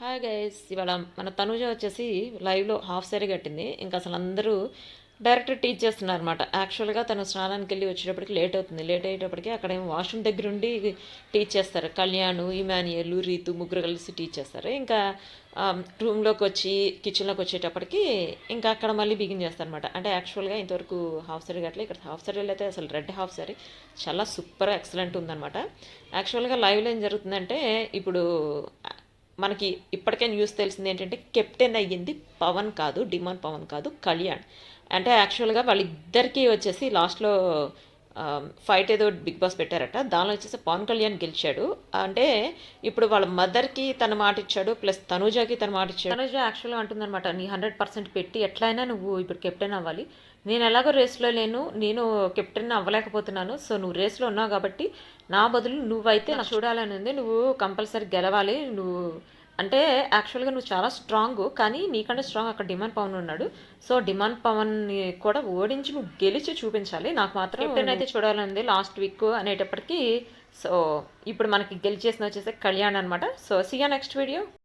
Hi guys ఇవాళ మన తనుజ వచ్చేసి లైవ్లో హాఫ్ సారీ కట్టింది. ఇంకా అసలు అందరూ డైరెక్ట్ టీచ్ చేస్తున్నారు అనమాట యాక్చువల్గా తను స్నానానికి వెళ్ళి వచ్చేటప్పటికి లేట్ అవుతుంది. లేట్ అయ్యేటప్పటికి అక్కడ ఏమో వాష్రూమ్ దగ్గర ఉండి టీచ్ చేస్తారు. కళ్యాణ్ ఇమానియల్ రీతు ముగ్గురు కలిసి టీచ్ చేస్తారు. ఇంకా రూమ్లోకి వచ్చి కిచెన్లోకి వచ్చేటప్పటికి ఇంకా అక్కడ మళ్ళీ బిగిన్ చేస్తారనమాట అంటే యాక్చువల్గా ఇంతవరకు హాఫ్ సారీ కట్టలే. ఇక్కడ హాఫ్ సారీలో అయితే అసలు రెడ్ హాఫ్ సారీ చాలా సూపర్ ఎక్సలెంట్ ఉందన్నమాట. యాక్చువల్గా లైవ్లో ఏం జరుగుతుందంటే ఇప్పుడు మనకి ఇప్పటికే న్యూస్ తెలిసింది ఏంటంటే కెప్టెన్ అయ్యింది పవన్ కాదు డిమాండ్ పవన్ కాదు కళ్యాణ్. అంటే యాక్చువల్గా వాళ్ళిద్దరికీ వచ్చేసి లాస్ట్లో ఫైట్ ఏదో బిగ్ బాస్ పెట్టారట. దానిలో వచ్చేసి పవన్ కళ్యాణ్ గెలిచాడు. అంటే ఇప్పుడు వాళ్ళ మదర్కి తన మాట ఇచ్చాడు ప్లస్ తనుజాకి తన మాట ఇచ్చాడు. తనూజ యాక్చువల్గా అంటుందన్నమాట నీ హండ్రెడ్ పర్సెంట్ పెట్టి ఎట్లయినా నువ్వు ఇప్పుడు కెప్టెన్ అవ్వాలి. నేను ఎలాగో రేస్లో లేను నేను కెప్టెన్ అవ్వలేకపోతున్నాను. సో నువ్వు రేస్లో ఉన్నావు కాబట్టి నా బదులు నువ్వైతే నాకు చూడాలని ఉంది. నువ్వు కంపల్సరీ గెలవాలి. నువ్వు అంటే యాక్చువల్గా నువ్వు చాలా స్ట్రాంగ్ కానీ నీకంటే స్ట్రాంగ్ అక్కడ డిమాండ్ పవన్ ఉన్నాడు. సో డిమాండ్ పవన్ కూడా ఓడించి నువ్వు గెలిచి చూపించాలి. నాకు మాత్రం కెప్టెన్ అయితే చూడాలని లాస్ట్ వీక్ అనేటప్పటికీ సో ఇప్పుడు మనకి గెలిచేసిన వచ్చేసి కళ్యాణ్ అనమాట సో సియా నెక్స్ట్ వీడియో